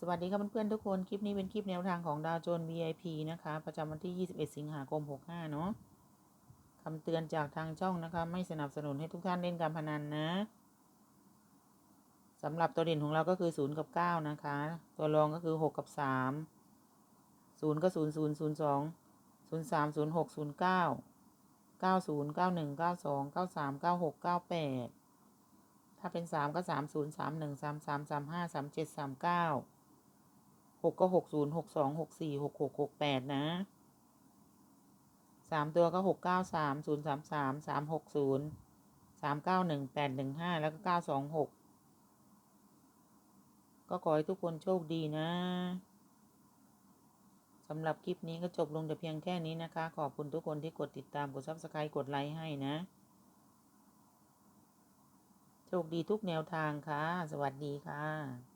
สวัสดีครับเพื่อนๆทุกคน คลิปนี้เป็นคลิปแนวทางของดาวโจน VIP นะคะ ประจำวันที่ 21 สิงหาคม 65 เนาะคำเตือนจากทางช่องนะคะ ไม่สนับสนุนให้ทุกท่านเล่นการพนันนะสำหรับตัวเด่นของเราก็คือ 0 กับ 9 นะคะ ตัวรองก็คือ 6 กับ 3 0 ก็ 0 0 0 2 0 3 0 6 0 9 90 91 92 93 96 98 ถ้าเป็น 3 ก็ 3 0 3 1 3 3 3 5 3 7 3 9 หกก็หกศูนย์หกสองหกสี่หกหกหกแปดนะสามตัวก็หกเก้าสามศูนย์สามสามสามหกศูนย์สามเก้าหนึ่งแปดหนึ่งห้าแล้วก็เก้าสองหกก็ขอให้ทุกคนโชคดีนะสำหรับคลิปนี้ก็จบลงแต่เพียงแค่นี้นะคะ ขอบคุณทุกคนที่กดติดตามกดซับสไครต์กดไลค์ให้นะ โชคดีทุกแนวทางค่ะ สวัสดีค่ะ